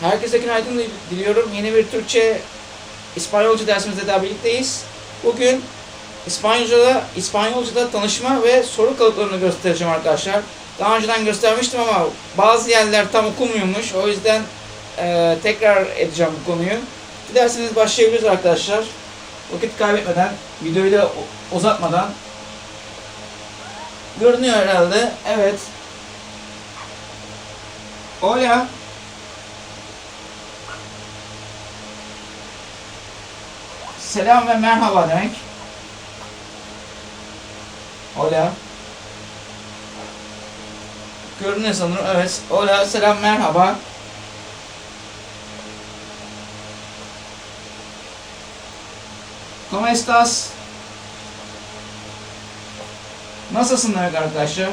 Herkese günaydın diliyorum. Yeni bir Türkçe İspanyolca dersimizde daha birlikteyiz. Bugün İspanyolca'da, İspanyolca'da tanışma ve soru kalıplarını göstereceğim arkadaşlar. Daha önceden göstermiştim ama bazı yerler tam okunmuyormuş. O yüzden eee, tekrar edeceğim bu konuyu. Dilerseniz başlayabiliriz arkadaşlar. Vakit kaybetmeden, videoyu da uzatmadan. Görünüyor herhalde. Evet. Hola. Selam ve merhaba demek. Hola. Görünüyor sanırım. Evet. Hola, selam, merhaba. ¿Cómo estás? Nasılsın demek arkadaşlar?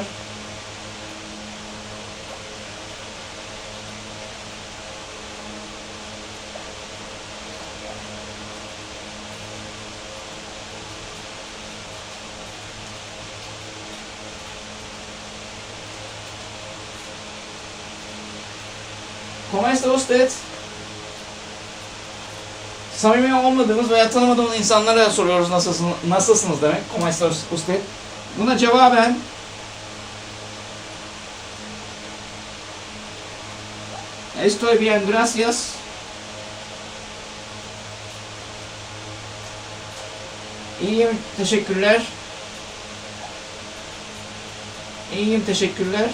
¿Cómo está usted? Samimi olmadığımız veya tanımadığımız insanlara soruyoruz nasılsın, nasılsınız demek. ¿Cómo está usted? Buna cevaben Estoy bien, gracias. İyiyim, teşekkürler. İyiyim, teşekkürler.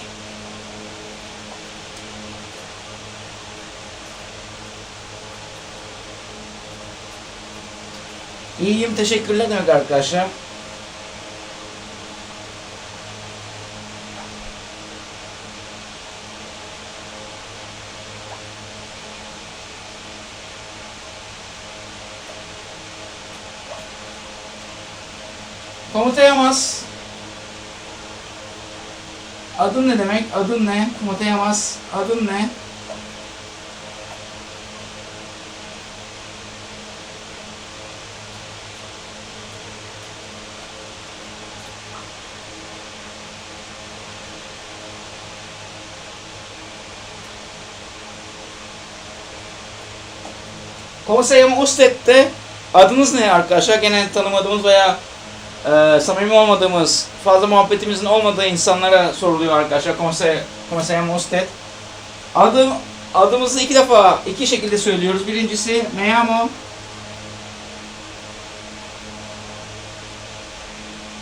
İyiyim, teşekkürler demek arkadaşlar. ¿Cómo te llamas? Adın ne demek? Adın ne? ¿Cómo te llamas? Adın ne? ¿Cómo se llama usted de? Adınız ne arkadaşlar? Gene tanımadığımız veya e, samimi olmadığımız, fazla muhabbetimizin olmadığı insanlara soruluyor arkadaşlar. ¿Cómo se, cómo se llama usted? Adım, adımızı iki defa, iki şekilde söylüyoruz. Birincisi me llamo.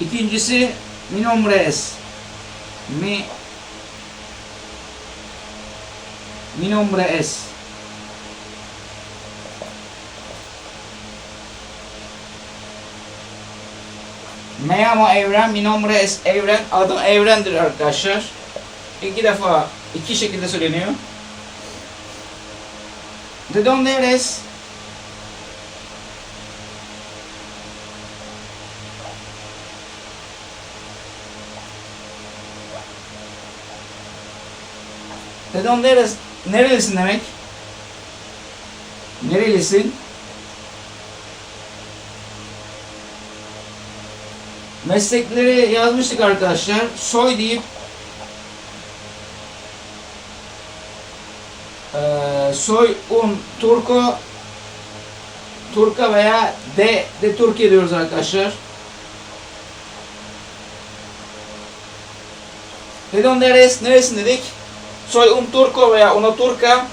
İkincisi mi nombre es. Mi Mi nombre. Me llamo Evren, mi nombre es Evren. Adım Evren'dir arkadaşlar. İki defa, iki şekilde söyleniyor. ¿De dónde eres? ¿De dónde eres? Nerelisin demek? Nerelisin? Meslekleri yazmıştık arkadaşlar. Soy deyip eee, soy un turco Turka veya de de Türkiye diyoruz arkadaşlar. De donde eres? Neresin dedik? Soy un turco veya una turca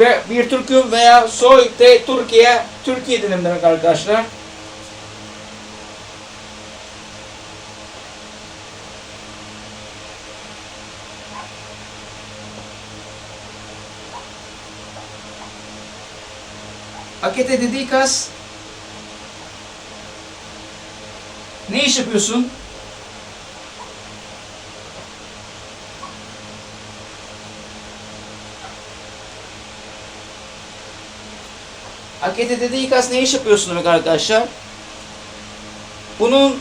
ve bir Türk'üm veya soy de Türkiye Türkiye dedim demek arkadaşlar. ¿A qué te dedicas? Ne iş yapıyorsun? ¿A qué te dedicas? Ne iş yapıyorsun demek arkadaşlar? Bunun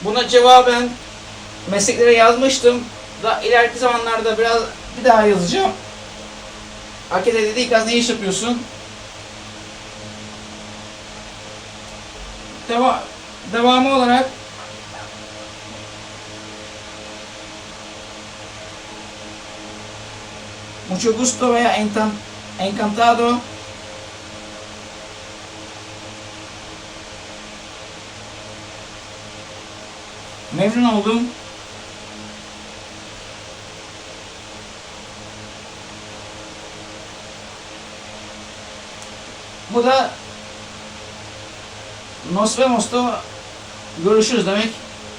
buna cevaben mesleklere yazmıştım. Da ileriki zamanlarda biraz bir daha yazacağım. ¿A qué te dedicas? Ne iş yapıyorsun? Deva devamı olarak mucho gusto veya encan, encantado. Memnun oldum. Bu da Nos vemos'ta görüşürüz demek.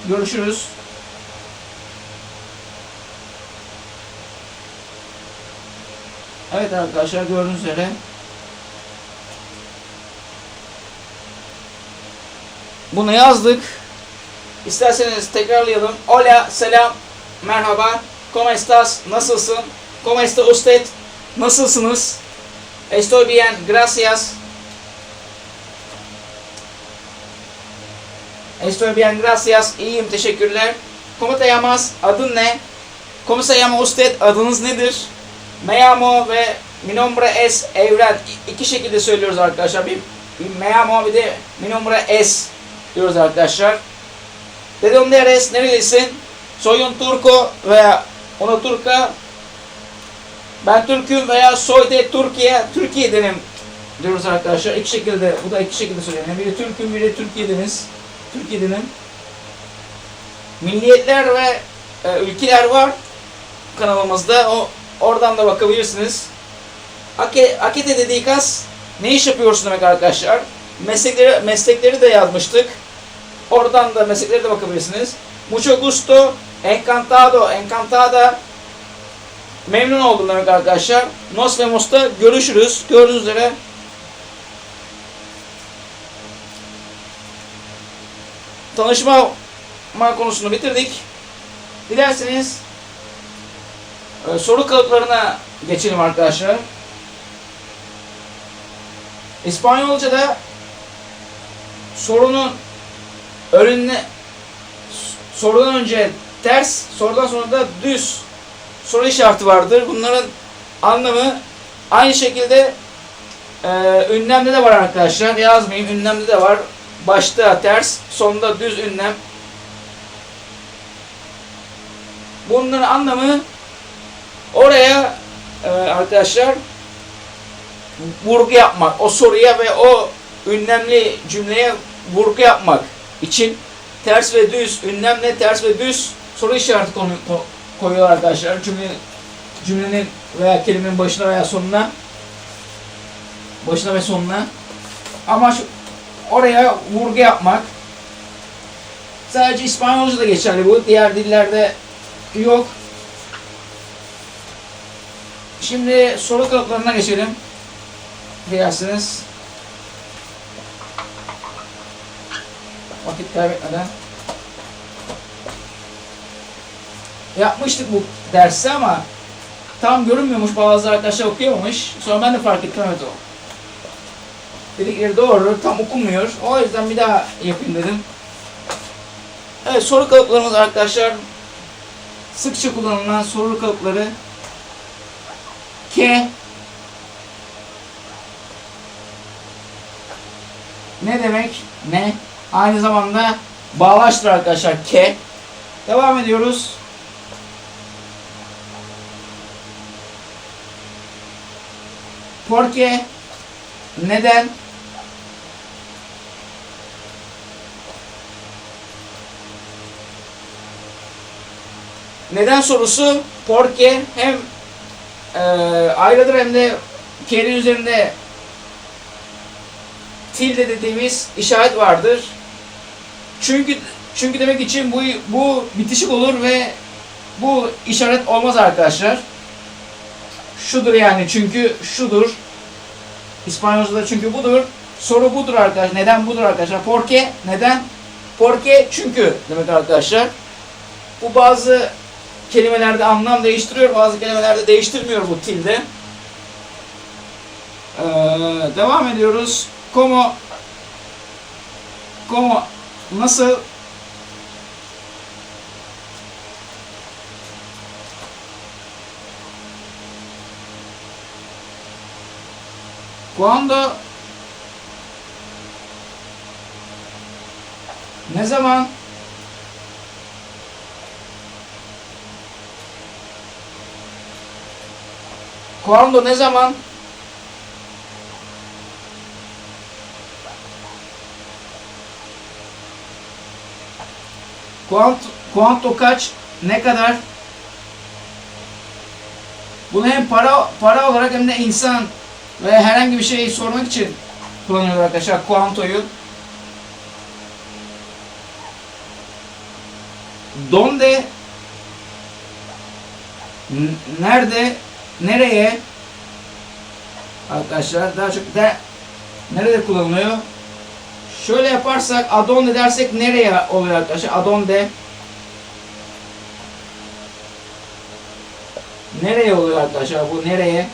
Görüşürüz. Evet arkadaşlar gördüğünüz üzere bunu yazdık. İsterseniz tekrarlayalım. Hola, selam, merhaba, ¿cómo estás? Nasılsın? ¿Cómo está usted? Nasılsınız? Estoy bien, gracias. Estoy bien, gracias. İyiyim, teşekkürler. ¿Cómo te llamas? Adın ne? ¿Cómo se llama usted? Adınız nedir? Me llamo ve mi nombre es Evren. İki şekilde söylüyoruz arkadaşlar. Bir, bir me llamo bir de mi nombre es diyoruz arkadaşlar. De dónde eres? Nerelisin? Soy un turco veya una turca. Ben Türk'üm veya soy de Türkiye, Türkiye'denim diyoruz arkadaşlar. İki şekilde, bu da iki şekilde söyleniyor. Biri Türk'üm, biri Türkiye'deniz. Türkiye'denim. Milliyetler ve e, ülkeler var kanalımızda. O oradan da bakabilirsiniz. Ake, Akete dedikas ne iş yapıyorsun demek arkadaşlar. Meslekleri meslekleri de yazmıştık. Oradan da meslekleri de bakabilirsiniz. Mucho gusto, encantado, encantada. Memnun oldum demek arkadaşlar. Nos vemos'ta görüşürüz. Gördüğünüz üzere tanışma ma- konusunu bitirdik. Dilerseniz e, soru kalıplarına geçelim arkadaşlar. İspanyolca'da sorunun önüne sorudan önce ters, sorudan sonra da düz soru işareti vardır. Bunların anlamı aynı şekilde e, ünlemde de var arkadaşlar. Yazmayayım. Ünlemde de var. Başta ters, sonda düz ünlem. Bunların anlamı oraya e, arkadaşlar vurgu yapmak. O soruya ve o ünlemli cümleye vurgu yapmak için ters ve düz, ünlemle ters ve düz soru işareti konu, ko- koyuyorlar arkadaşlar. Cümle, cümlenin veya kelimenin başına veya sonuna başına ve sonuna. Amaç oraya vurgu yapmak. Sadece İspanyolca'da geçerli bu. Diğer dillerde yok. Şimdi soru kalıplarına geçelim. Dilerseniz. Vakit kaybetmeden. Yapmıştık bu dersi ama tam görünmüyormuş bazı arkadaşlar okuyormuş. Sonra ben de fark ettim evet o. Dedikleri doğru tam okunmuyor. O yüzden bir daha yapayım dedim. Evet soru kalıplarımız arkadaşlar sıkça kullanılan soru kalıpları K Ne demek? Ne? Aynı zamanda bağlaçtır arkadaşlar K. Devam ediyoruz. Porque neden? Neden sorusu porque hem e, ayrıdır hem de K'nin üzerinde tilde dediğimiz işaret vardır. Çünkü çünkü demek için bu bu bitişik olur ve bu işaret olmaz arkadaşlar. Şudur yani çünkü şudur. İspanyolca'da çünkü budur. Soru budur arkadaşlar. Neden budur arkadaşlar? Porque neden? Porque çünkü demek arkadaşlar. Bu bazı kelimelerde anlam değiştiriyor, bazı kelimelerde değiştirmiyor bu tilde. Ee, devam ediyoruz. Como como nasıl Cuando ne zaman Cuando ne zaman? Kuanto, kuanto kaç? Ne kadar? Bunu hem para para olarak hem de insan ve herhangi bir şeyi sormak için kullanıyorlar arkadaşlar kuantoyu. Donde nerede nereye arkadaşlar daha çok de nerede kullanılıyor? Şöyle yaparsak adonde dersek nereye oluyor arkadaşlar? Adonde Nereye oluyor arkadaşlar bu nereye?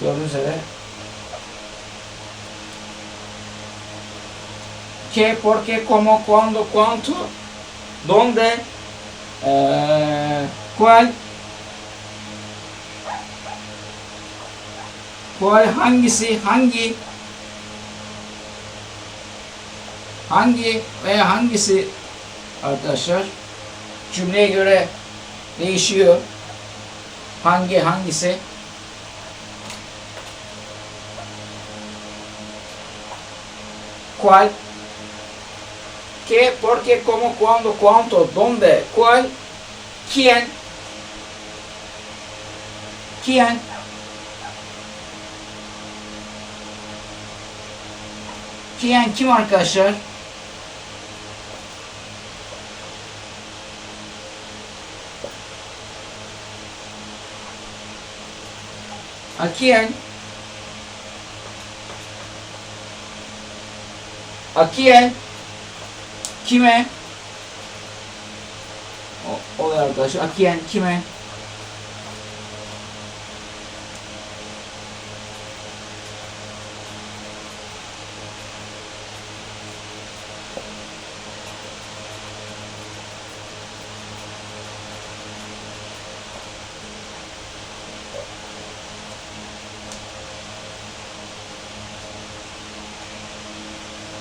Gördüğünüz üzere. Que, por qué, cómo, cuándo, cuánto, dónde, eh, cuál, cuál, hangisi, hangi, hangi veya hangisi arkadaşlar cümleye göre değişiyor. Hangi hangisi? ¿Cuál? ¿Qué? ¿Por qué? ¿Cómo? ¿Cuándo? ¿Cuánto? ¿Dónde? ¿Cuál? ¿Quién? ¿Quién? ¿Quién? Kim arkadaşlar? ¿A quién? ¿A quién? Kime? O, oluyor arkadaşlar. ¿A quién? Kime?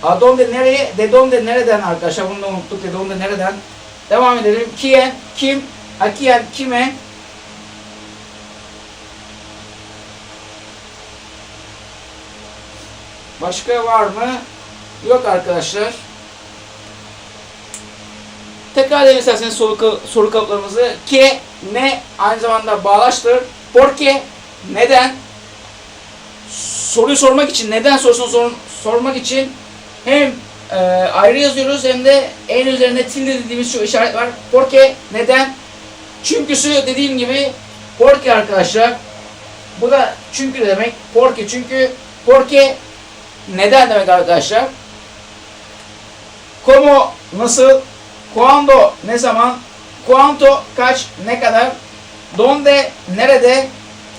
A donde nereye? De donde nereden arkadaşlar? Bunu da unuttuk. De donde nereden? Devam edelim. Quién? Kim? A? Kime? Başka var mı? Yok arkadaşlar. Tekrar edelim isterseniz soru, soru kalıplarımızı. Que, ne aynı zamanda bağlaçtır. Porque, neden? Soruyu sormak için, neden sorusunu sor- sormak için hem e, ayrı yazıyoruz hem de en üzerinde tilde dediğimiz şu işaret var. Porque, neden? Çünküsü dediğim gibi porque arkadaşlar. Bu da çünkü demek. Porque çünkü. Porque neden demek arkadaşlar. Como nasıl? Cuando ne zaman? Cuánto kaç ne kadar? Donde nerede?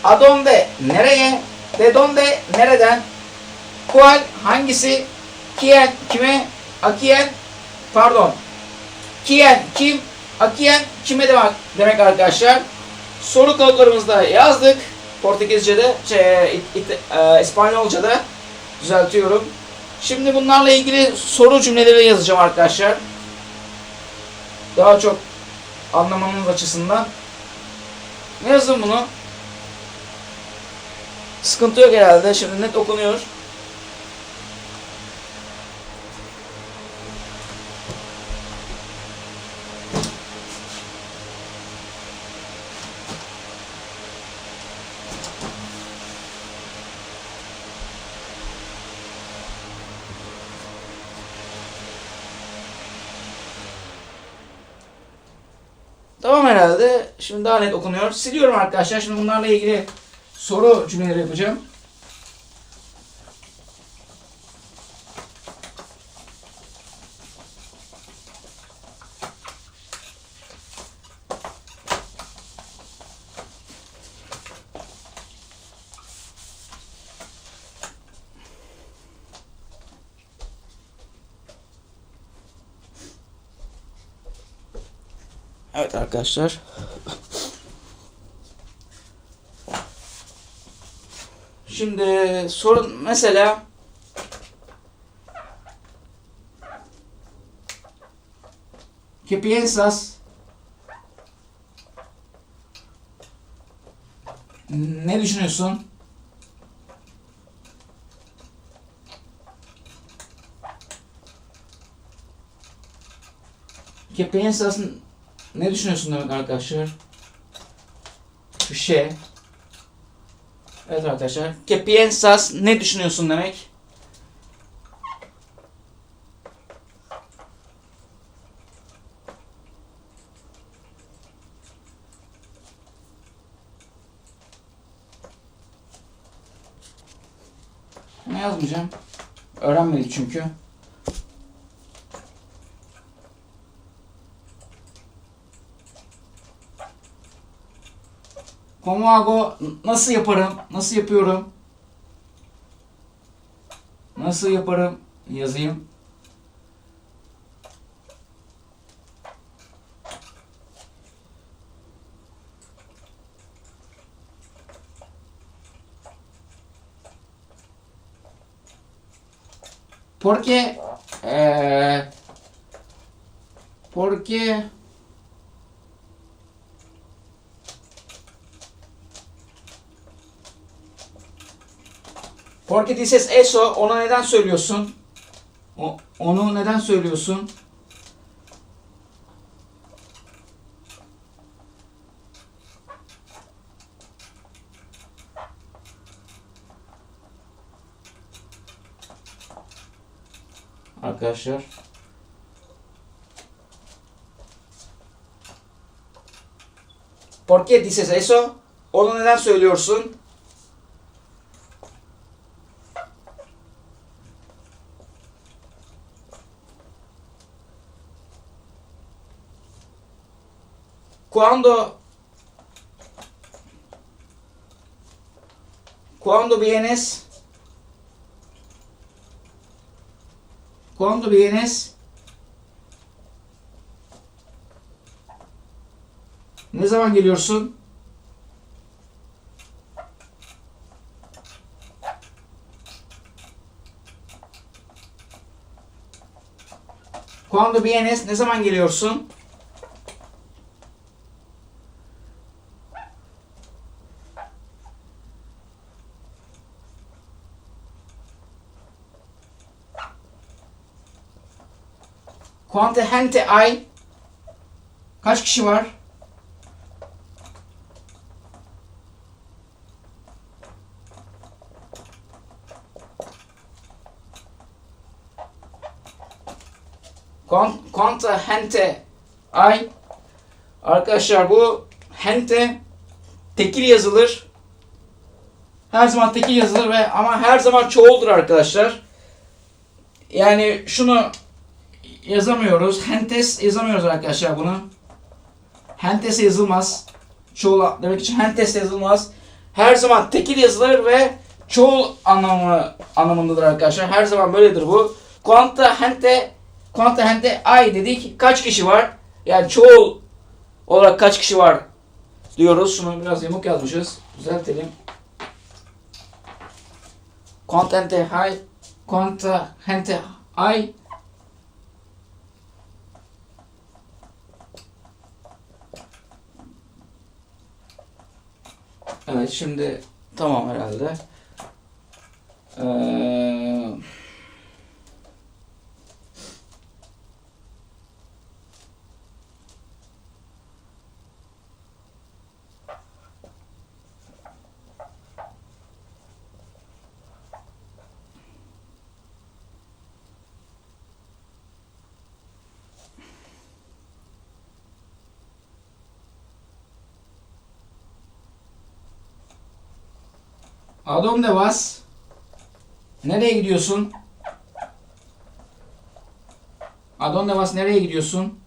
A donde nereye? De donde nereden? Cuál hangisi? Quién kime? A quién pardon. Quién kim? A quién kime demek, demek arkadaşlar. Soru kalıplarımızı da yazdık. Portekizce'de, şey, İt- İt- e, İspanyolca'da düzeltiyorum. Şimdi bunlarla ilgili soru cümleleri yazacağım arkadaşlar. Daha çok anlamanız açısından. Ne yazdım bunu? Sıkıntı yok herhalde. Şimdi net okunuyor. Herhalde. Şimdi daha net okunuyor. Siliyorum arkadaşlar. Şimdi bunlarla ilgili soru cümleleri yapacağım. Evet arkadaşlar. Şimdi sorun mesela ¿Qué piensas? Ne düşünüyorsun? ¿Qué piensas? Ne düşünüyorsun demek arkadaşlar? Şu şey. Evet arkadaşlar. ¿Qué piensas? Ne düşünüyorsun demek? Ne yazmayacağım? Öğrenmedik çünkü. Como hago? Nasıl yaparım? Nasıl yapıyorum? Nasıl yaparım? Yazayım. Porque eh, porque Porque dices eso, ona neden söylüyorsun? O, onu neden söylüyorsun? Arkadaşlar. ¿Por qué dices eso? Onu neden söylüyorsun? Cuando Cuando vienes Cuando vienes Ne zaman geliyorsun? Cuando vienes ne zaman geliyorsun? Quanta gente hay? Kaç kişi var? Quan- Quanta gente hay? Arkadaşlar bu gente tekil yazılır. Her zaman tekil yazılır ve ama her zaman çoğuldur arkadaşlar. Yani şunu yazamıyoruz. Hentes yazamıyoruz arkadaşlar bunu. Hentes yazılmaz. Çoğul demek için hentes yazılmaz. Her zaman tekil yazılır ve çoğul anlamı anlamındadır arkadaşlar. Her zaman böyledir bu. Quanta gente Quanta gente ay dedik. Kaç kişi var? Yani çoğul olarak kaç kişi var diyoruz. Şunu biraz yamuk yazmışız. Düzeltelim. Quanta gente hay Quanta gente ay Evet şimdi tamam herhalde. Ee, ¿A dónde vas? Nereye gidiyorsun? ¿A dónde vas? Nereye gidiyorsun?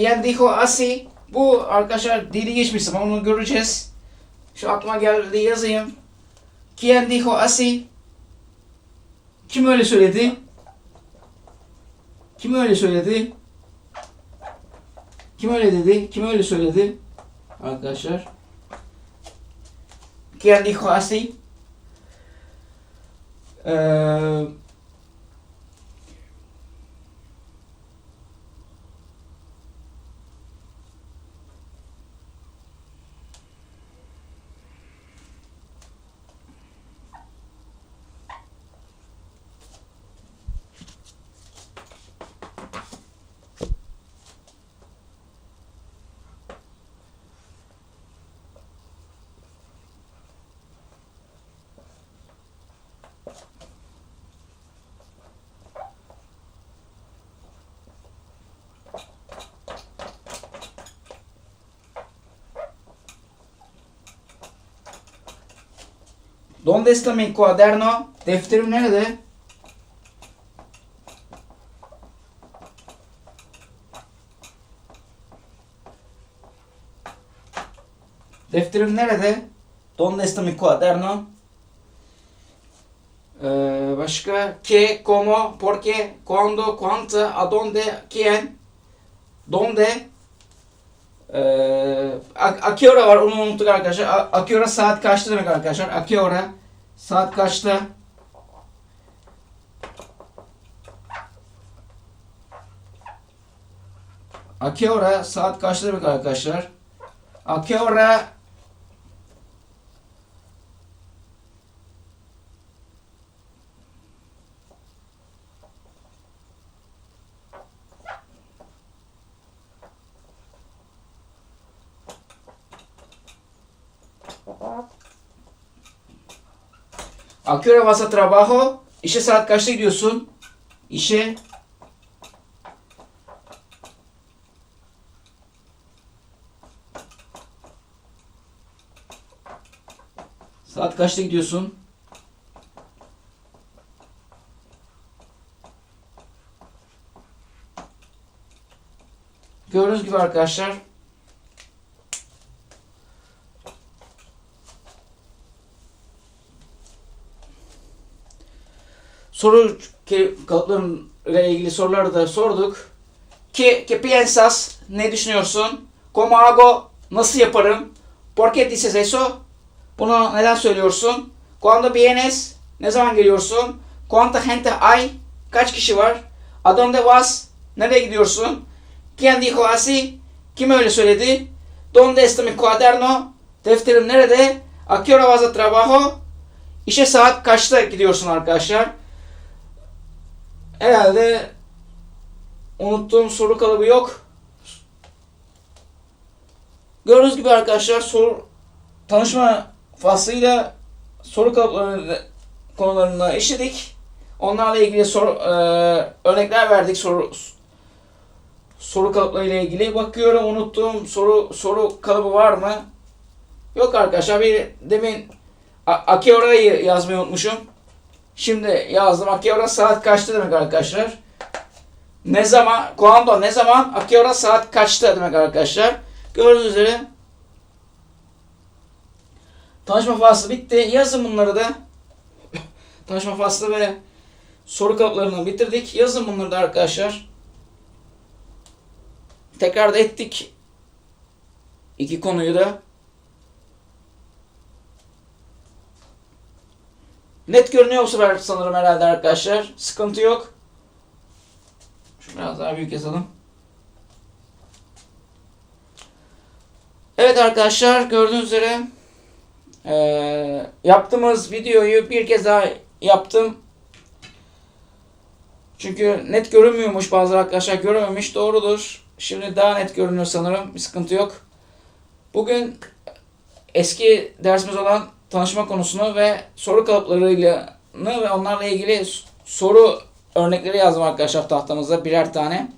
¿Quién dijo así? Bu arkadaşlar dili geçmiş ama onu göreceğiz. Şu aklıma geldi yazayım. ¿Quién dijo así? Kim öyle söyledi? Kim öyle söyledi? Kim öyle dedi? Kim öyle söyledi? Arkadaşlar. ¿Quién dijo así? Ee, ¿Dónde está mi cuaderno? Defterim nerede? Defterim nerede? ¿Dónde está mi cuaderno? Ee, başka qué, cómo, por qué, cuándo, cuánto, a dónde, quién, dónde. Ee, a, a qué hora var onu unuttuk arkadaşlar. A, a qué hora saat kaçta demek arkadaşlar. A qué hora saat kaçta. A qué hora saat kaçta demek arkadaşlar. A A qué hora vas a trabajo? İşe saat kaçta gidiyorsun? İşe Saat kaçta gidiyorsun? Gördüğünüz gibi arkadaşlar soru kalıplarıyla ilgili soruları da sorduk. Ki, que piensas? Ne düşünüyorsun? Como hago? Nasıl yaparım? Por qué dices eso? Bunu neden söylüyorsun? Cuando vienes? Ne zaman geliyorsun? Cuánta gente hay? Kaç kişi var? A dónde vas? Nereye gidiyorsun? ¿Quién dijo así? Kim öyle söyledi? ¿Dónde está mi cuaderno? Defterim nerede? A qué hora vas a trabajo? İşe saat kaçta gidiyorsun arkadaşlar? Herhalde unuttuğum soru kalıbı yok. Gördüğünüz gibi arkadaşlar soru tanışma faslıyla soru kalıplarını konularını işledik. Onlarla ilgili soru, e, örnekler verdik soru soru kalıplarıyla ilgili. Bakıyorum unuttuğum soru soru kalıbı var mı? Yok arkadaşlar. Bir demin Akiora'yı yazmayı unutmuşum. Şimdi yazdım. Akiora saat kaçta demek arkadaşlar. Ne zaman? Kuando ne zaman? Akiora saat kaçta demek arkadaşlar. Gördüğünüz üzere tanışma faslı bitti. Yazın bunları da. tanışma faslı ve soru kalıplarını bitirdik. Yazın bunları da arkadaşlar. Tekrar da ettik. İki konuyu da. Net görünüyor bu sanırım herhalde arkadaşlar. Sıkıntı yok. Şu biraz daha büyük yazalım. Evet arkadaşlar gördüğünüz üzere eee, yaptığımız videoyu bir kez daha yaptım. Çünkü net görünmüyormuş bazı arkadaşlar görememiş doğrudur. Şimdi daha net görünüyor sanırım bir sıkıntı yok. Bugün eski dersimiz olan tanışma konusunu ve soru kalıplarıyla ve onlarla ilgili soru örnekleri yazdım arkadaşlar tahtamızda birer tane.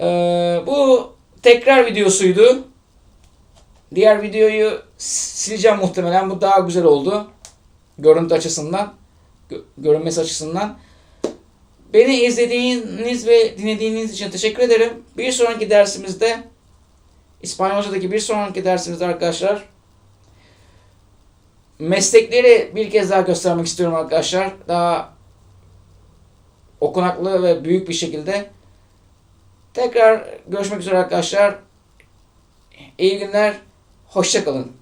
Ee, bu tekrar videosuydu. Diğer videoyu sileceğim muhtemelen. Bu daha güzel oldu. Görüntü açısından. gö- görünmesi açısından. Beni izlediğiniz ve dinlediğiniz için teşekkür ederim. Bir sonraki dersimizde İspanyolcadaki bir sonraki dersimizde arkadaşlar meslekleri bir kez daha göstermek istiyorum arkadaşlar. Daha okunaklı ve büyük bir şekilde. Tekrar görüşmek üzere arkadaşlar. İyi günler. Hoşçakalın.